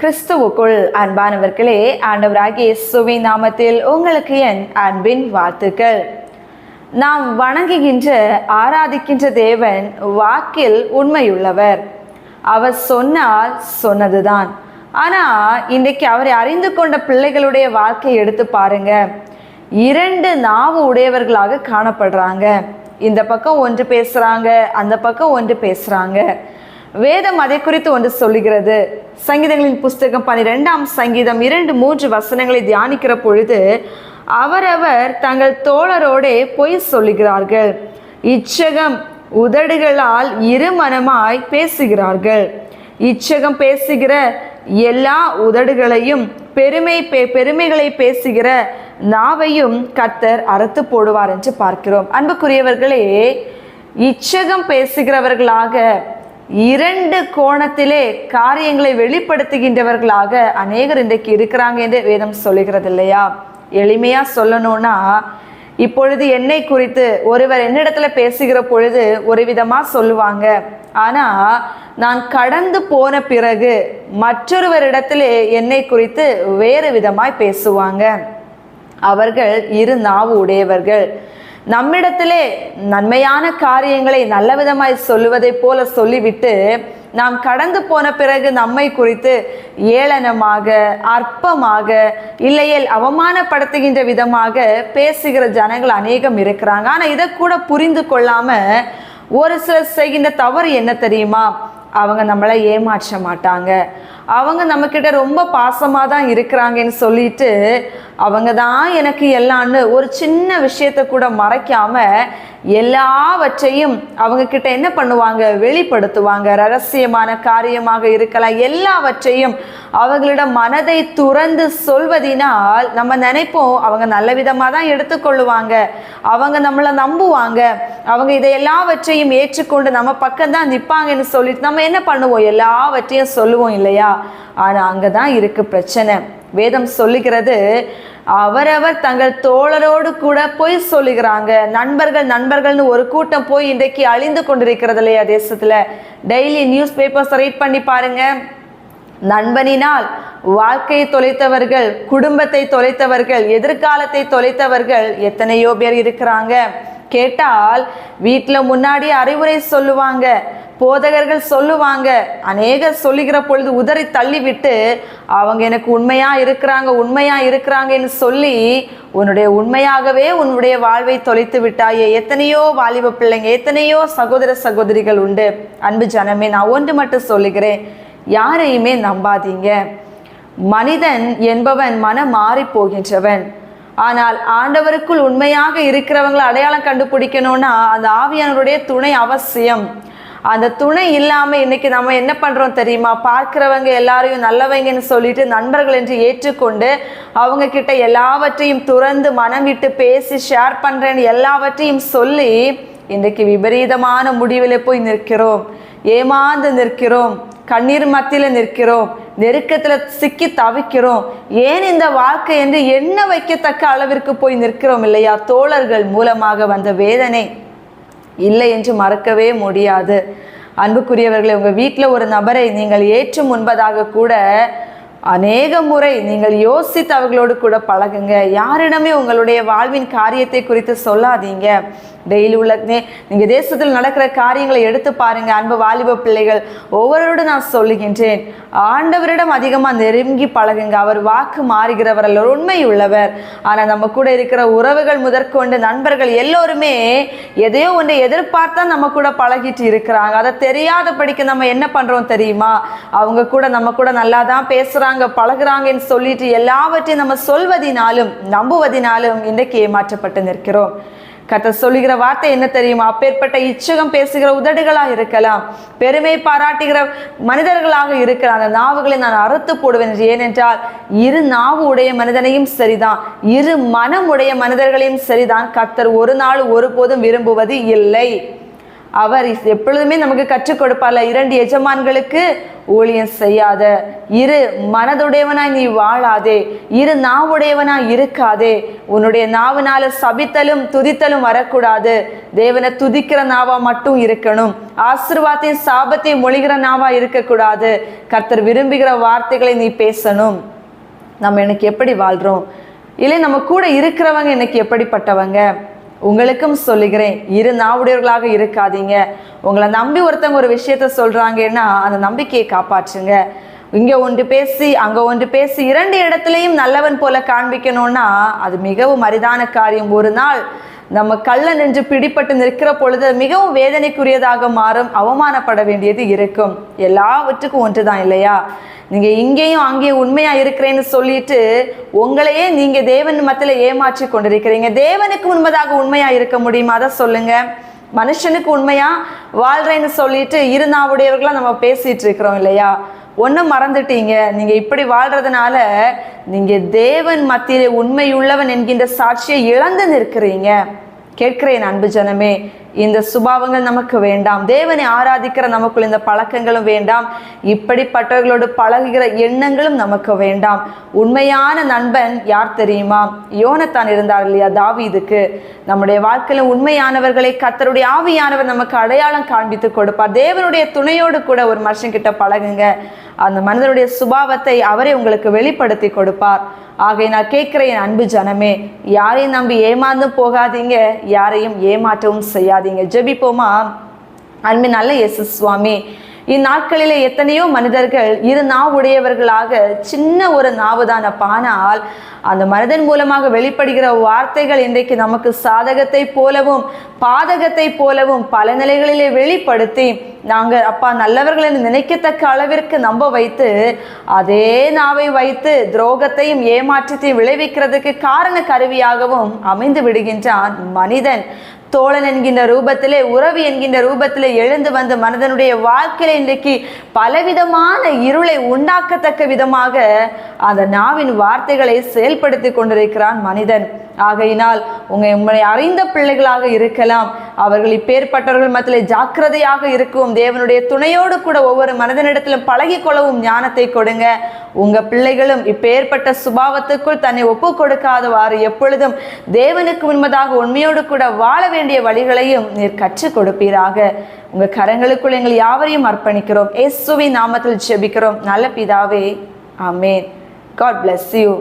கிறிஸ்துவுக்குள் அன்பானவர்களே ஆண்டவராகிய இயேசுவை நாமத்தில் உங்களுக்கு என் அன்பின் வாழ்த்துக்கள். நாம் வணங்குகின்ற ஆராதிக்கின்ற தேவன் வாக்கில் உண்மையுள்ளவர். அவர் சொன்னால் சொன்னதுதான். ஆனா இன்றைக்கு அவரை அறிந்து கொண்ட பிள்ளைகளுடைய வாழ்க்கையை எடுத்து பாருங்க. இரண்டு நாவு உடையவர்களாக காணப்படுறாங்க. இந்த பக்கம் ஒன்று பேசுறாங்க அந்த பக்கம் ஒன்று பேசுறாங்க. வேதம் அதை குறித்து ஒன்று சொல்லுகிறது. சங்கீதங்களின் புஸ்தகம் பனிரெண்டாம் சங்கீதம் இரண்டு மூன்று வசனங்களை தியானிக்கிற பொழுது அவரவர் தங்கள் தோழரோடே பொய் சொல்லுகிறார்கள். இச்சகம் உதடுகளால் இருமனமாய் பேசுகிறார்கள். இச்சகம் பேசுகிற எல்லா உதடுகளையும் பெருமை பே பெருமைகளை பேசுகிற நாவையும் கர்த்தர் அறுத்து போடுவார் என்று பார்க்கிறோம். அன்புக்குரியவர்களே இச்சகம் பேசுகிறவர்களாக இரண்டு கோணத்திலே காரியங்களை வெளிப்படுத்துகின்றவர்களாக அநேகர் இன்றைக்கு இருக்கிறாங்க என்று வேதம் சொல்லுகிறது இல்லையா? எளிமையா சொல்லணும்னா இப்பொழுது என்னை குறித்து ஒருவர் என்னிடத்துல பேசுகிற பொழுது ஒரு விதமா சொல்லுவாங்க. ஆனா நான் கடந்து போன பிறகு மற்றொருவரிடத்திலே என்னை குறித்து வேறு விதமாய் பேசுவாங்க. அவர்கள் இரு நாவு உடையவர்கள். நம்மிடத்திலே நன்மையான காரியங்களை நல்ல விதமாய் சொல்லுவதைப் போல சொல்லிவிட்டு நாம் கடந்து போன பிறகு நம்மை குறித்து ஏளனமாக அற்பமாக இல்லையேல் அவமானப்படுத்துகின்ற விதமாக பேசுகிற ஜனங்கள் அநேகம் இருக்கிறாங்க. ஆனால் இதை கூட புரிந்து கொள்ளாம ஒரு சிலர் செய்கின்ற தவறு என்ன தெரியுமா? அவங்க நம்மளை ஏமாற்ற மாட்டாங்க. அவங்க நம்மக்கிட்ட ரொம்ப பாசமாக தான் இருக்கிறாங்கன்னு சொல்லிட்டு அவங்க தான் எனக்கு எல்லான்னு ஒரு சின்ன விஷயத்தை கூட மறைக்காம எல்லாவற்றையும் அவங்க கிட்ட என்ன பண்ணுவாங்க? வெளிப்படுத்துவாங்க. ரகசியமான காரியமாக இருக்கலாம். எல்லாவற்றையும் அவங்களோட மனதை துறந்து சொல்வதினால் நம்ம நினைப்போம் அவங்க நல்ல விதமாக தான் எடுத்துக்கொள்ளுவாங்க. அவங்க நம்மளை நம்புவாங்க. அவங்க இதை எல்லாவற்றையும் ஏற்றுக்கொண்டு நம்ம பக்கம் தான் நிற்பாங்கன்னு சொல்லிட்டு நம்ம என்ன பண்ணுவோம்? எல்லாவற்றையும் சொல்லுவோம் இல்லையா? ஆனால் அங்கே தான் இருக்கு பிரச்சனை. வேதம் சொல்லுகிறது அவரவர் தங்கள் தோழரோடு கூட போய் சொல்லுகிறாங்க. நண்பர்கள் நண்பர்கள்னு ஒரு கூட்டம் போய் இன்றைக்கு அழிந்து கொண்டிருக்கிறது இல்லையா தேசத்தில்? டெய்லி நியூஸ் பேப்பர்ஸ் ரீட் பண்ணி பாருங்க. நண்பனினால் வாழ்க்கையை தொலைத்தவர்கள் குடும்பத்தை தொலைத்தவர்கள் எதிர்காலத்தை தொலைத்தவர்கள் எத்தனையோ பேர் இருக்கிறாங்க. கேட்டால் வீட்டில் முன்னாடி அறிவுரை சொல்லுவாங்க. போதகர்கள் சொல்லுவாங்க. அநேக சொல்லுகிற பொழுது உதறி தள்ளிவிட்டு அவங்க எனக்கு உண்மையா இருக்கிறாங்க உண்மையா இருக்கிறாங்கன்னு சொல்லி உன்னுடைய உண்மையாகவே உன்னுடைய வாழ்வை தொலைத்து விட்டாயே. எத்தனையோ வாலிப பிள்ளைங்க எத்தனையோ சகோதர சகோதரிகள் உண்டு. அன்பு ஜனமே நான் ஒன்று மட்டும் சொல்லுகிறேன். யாரையுமே நம்பாதீங்க. மனிதன் என்பவன் மனம் மாறி போகின்றவன். ஆனால் ஆண்டவருக்குள் உண்மையாக இருக்கிறவங்களை அடையாளம் கண்டுபிடிக்கணும்னா அந்த ஆவியானவருடைய துணை அவசியம். அந்த துணை இல்லாமல் இன்னைக்கு நம்ம என்ன பண்ணுறோம் தெரியுமா? பார்க்குறவங்க எல்லாரையும் நல்லவங்கன்னு சொல்லிட்டு நண்பர்கள் என்று ஏற்றுக்கொண்டு அவங்க கிட்ட எல்லாவற்றையும் துறந்து மனம் விட்டு பேசி ஷேர் பண்ணுறேன்னு எல்லாவற்றையும் சொல்லி இன்றைக்கு விபரீதமான முடிவில் போய் நிற்கிறோம். ஏமாந்து நிற்கிறோம். கண்ணீர் மத்தியில் நிற்கிறோம். நெருக்கத்தில் சிக்கி தவிக்கிறோம். ஏன் இந்த வாழ்க்கை என்று என்ன வைக்கத்தக்க அளவிற்கு போய் நிற்கிறோம் இல்லையா? தோழர்கள் மூலமாக வந்த வேதனை. இல்லை என்று மறக்கவே முடியாது. அன்புக்குரியவர்களே உங்கள் வீட்டில் ஒரு நபரை நீங்கள் ஏற்று முன்பதாக கூட அநேக முறை நீங்கள் யோசித்து அவர்களோடு கூட பழகுங்க. யாரிடமே உங்களுடைய வாழ்வின் காரியத்தை குறித்து சொல்லாதீங்க. டெய்லி உள்ள நீங்கள் தேசத்தில் நடக்கிற காரியங்களை எடுத்து பாருங்கள் அன்பு வாலிப பிள்ளைகள். ஒவ்வொருவரோடு நான் சொல்லுகின்றேன் ஆண்டவரிடம் அதிகமாக நெருங்கி பழகுங்க. அவர் வாக்கு மாறுகிறவர் அல்ல உண்மை உள்ளவர். ஆனால் நம்ம கூட இருக்கிற உறவுகள் முதற்கொண்டு நண்பர்கள் எல்லோருமே எதையோ ஒன்றை எதிர்பார்த்தா நம்ம கூட பழகிட்டு இருக்கிறாங்க. அதை தெரியாதபடிக்கு நம்ம என்ன பண்ணுறோம் தெரியுமா? அவங்க கூட நம்ம கூட நல்லா தான் பேசுகிறாங்க பேசுறாங்க பழகுறாங்கன்னு சொல்லிட்டு எல்லாவற்றையும் நம்ம சொல்வதினாலும் நம்புவதினாலும் இன்றைக்கு ஏமாற்றப்பட்டு நிற்கிறோம். கத்த சொல்லுகிற வார்த்தை என்ன தெரியுமா? அப்பேற்பட்ட இச்சகம் பேசுகிற உதடுகளாக இருக்கலாம் பெருமை பாராட்டுகிற மனிதர்களாக இருக்கிற அந்த நாவுகளை நான் அறுத்து போடுவேன் ஏனென்றால் இரு நாவு உடைய மனிதனையும் சரிதான் இரு மனம் உடைய மனிதர்களையும் சரிதான். கத்தர் ஒரு நாள் ஒருபோதும் விரும்புவது இல்லை அவர் எப்பொழுதுமே நமக்கு கற்றுக் கொடுப்பார்ல இரண்டு எஜமான்களுக்கு ஊழியம் செய்யாத இரு மனதுடையவனாய் நீ வாழாதே இரு நாவுடையவனாய் இருக்காதே உன்னுடைய நாவினால சபித்தலும் துதித்தலும் வரக்கூடாது. தேவனை துதிக்கிற நாவா மட்டும் இருக்கணும். ஆசிர்வாதத்தையும் சாபத்தையும் மொழிகிற நாவா இருக்கக்கூடாது. கர்த்தர் விரும்புகிற வார்த்தைகளை நீ பேசணும். நம்ம எனக்கு எப்படி வாழ்றோம்? இல்லை நம்ம கூட இருக்கிறவங்க எனக்கு எப்படிப்பட்டவங்க? உங்களுக்கும் சொல்லுகிறேன். இரு நாவுடையவர்களாக இருக்காதீங்க. உங்களை நம்பி ஒருத்தவங்க ஒரு விஷயத்த சொல்கிறாங்கன்னா அந்த நம்பிக்கையை காப்பாற்றுங்க. இங்கே ஒன்று பேசி அங்கே ஒன்று பேசி இரண்டு இடத்துலையும் நல்லவன் போல காண்பிக்கணும்னா அது மிகவும் அரிதான காரியம். ஒரு நாள் நம்ம கள்ள நின்று பிடிப்பட்டு நிற்கிற பொழுது மிகவும் வேதனைக்குரியதாக மாறும் அவமானப்பட வேண்டியது இருக்கும். எல்லாவற்றுக்கும் ஒன்றுதான் இல்லையா? நீங்க இங்கேயும் அங்கேயும் உண்மையா இருக்கிறேன்னு சொல்லிட்டு உங்களையே நீங்க தேவன் மத்தியில ஏமாற்றி கொண்டிருக்கிறீங்க. தேவனுக்கு முன்பதாக உண்மையா இருக்க முடியுமா? அதை சொல்லுங்க. மனுஷனுக்கு உண்மையா வாழ்றேன்னு சொல்லிட்டு இருநாவுடையவர்களா நம்ம பேசிட்டு இருக்கிறோம் இல்லையா? ஒன்றும் மறந்துட்டீங்க. நீங்கள் இப்படி வாழ்றதுனால நீங்கள் தேவன் மத்தியிலே உண்மையுள்ளவன் என்கின்ற சாட்சியை இழந்து நிற்கிறீங்க. கேட்கிறேன் அன்பு ஜனமே. இந்த சுபாவங்கள் நமக்கு வேண்டாம். தேவனை ஆராதிக்கிற நமக்குள் இந்த பழக்கங்களும் வேண்டாம். இப்படிப்பட்டவர்களோடு பழகுகிற எண்ணங்களும் நமக்கு வேண்டாம். உண்மையான நண்பன் யார் தெரியுமா? யோனத்தான் இருந்தார் இல்லையா தாவீதுக்கு? நம்முடைய வாழ்க்கையில உண்மையானவர்களை கத்தருடைய ஆவியானவர் நமக்கு அடையாளம் காண்பித்து கொடுப்பார். தேவனுடைய துணையோடு கூட ஒரு மனுஷன் கிட்ட பழகுங்க. அந்த மனிதனுடைய சுபாவத்தை அவரே உங்களுக்கு வெளிப்படுத்தி கொடுப்பார். ஆகை நான் கேட்கிற என் அன்பு ஜனமே யாரையும் நம்பி ஏமாந்தும் போகாதீங்க. யாரையும் ஏமாற்றவும் செய்யாது செய்யாதீங்க ஜெபிப்போமா? அன்பின் நல்ல இயேசு சுவாமி இந்நாட்களிலே எத்தனையோ மனிதர்கள் இரு நாவுடையவர்களாக சின்ன ஒரு நாவுதானப்பா ஆனால் அந்த மனிதன் மூலமாக வெளிப்படுகிற வார்த்தைகள் இன்றைக்கு நமக்கு சாதகத்தை போலவும் பாதகத்தை போலவும் பல நிலைகளிலே வெளிப்படுத்தி நாங்கள் அப்பா நல்லவர்கள் என்று நினைக்கத்தக்க அளவிற்கு நம்ப வைத்து அதே நாவை வைத்து துரோகத்தையும் ஏமாற்றத்தையும் விளைவிக்கிறதுக்கு காரண கருவியாகவும் அமைந்து விடுகின்றான் மனிதன். தோழன் என்கின்ற ரூபத்திலே உறவு என்கின்ற ரூபத்திலே எழுந்து வந்து மனிதனுடைய வாழ்க்கையில இன்றைக்கு பலவிதமான இருளை உண்டாக்கத்தக்க விதமாக அந்த நாவின் வார்த்தைகளை செயல்படுத்தி கொண்டிருக்கிறான் மனிதன். ஆகையினால் உங்கள் உங்களை அறிந்த பிள்ளைகளாக இருக்கலாம். அவர்கள் இப்பேற்பட்டவர்கள் மத்தியில் ஜாக்கிரதையாக இருக்கும். தேவனுடைய துணையோடு கூட ஒவ்வொரு மனதனிடத்திலும் பழகி கொள்ளவும் ஞானத்தை கொடுங்க. உங்க பிள்ளைகளும் இப்பேற்பட்ட சுபாவத்துக்குள் தன்னை ஒப்பு கொடுக்காதவாறு எப்பொழுதும் தேவனுக்கு முன்பதாக உண்மையோடு கூட வாழ வேண்டிய வழிகளையும் நீர் கற்றுக் கொடுப்பீராக. உங்க கரங்களுக்குள் எங்கள் யாவரையும் அர்ப்பணிக்கிறோம். இயேசுவின் நாமத்தில் ஜெபிக்கிறோம். நல்ல பிதாவே ஆமென். God bless you